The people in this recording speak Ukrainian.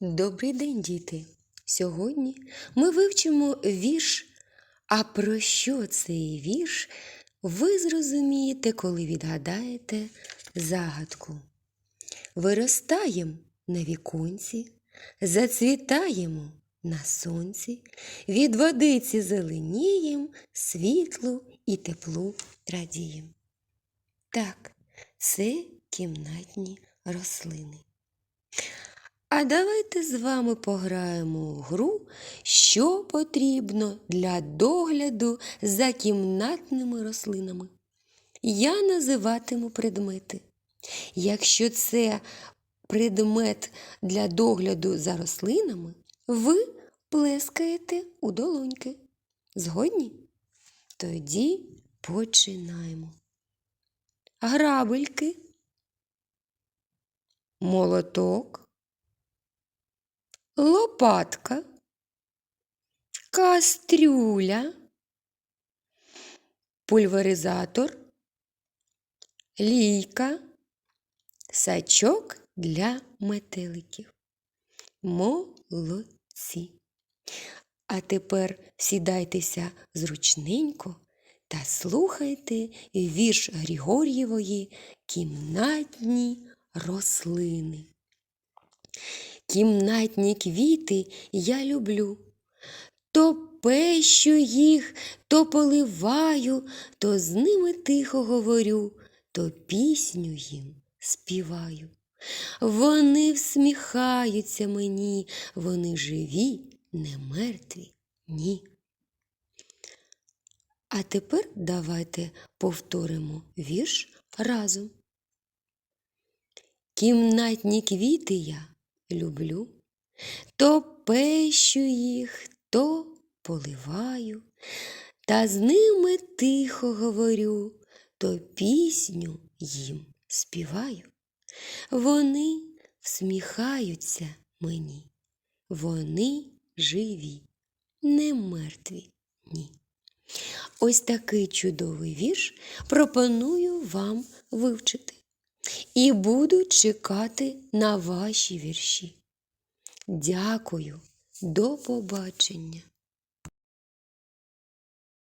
Добрий день, діти! Сьогодні ми вивчимо вірш. А про що цей вірш ви зрозумієте, коли відгадаєте загадку. Виростаєм на віконці, зацвітаємо на сонці, від водиці зеленієм, світлу і теплу радієм. Так, це кімнатні рослини. А давайте з вами пограємо у гру, що потрібно для догляду за кімнатними рослинами. Я називатиму предмети. Якщо це предмет для догляду за рослинами, ви плескаєте у долоньки. Згодні? Тоді починаємо. Грабельки, молоток лопатка, кастрюля, пульверизатор, лійка, сачок для метеликів. Молодці. А тепер сідайтеся зручненько та слухайте вірш Григор'євої кімнатні рослини. Кімнатні квіти я люблю. То пещу їх, то поливаю, то з ними тихо говорю, то пісню їм співаю. Вони всміхаються мені, вони живі, не мертві, ні. А тепер давайте повторимо вірш разом. Кімнатні квіти я люблю, то пещу їх, то поливаю, та з ними тихо говорю, то пісню їм співаю. Вони всміхаються мені, вони живі, не мертві, ні. Ось такий чудовий вірш пропоную вам вивчити і буду чекати на ваші вірші. Дякую, до побачення!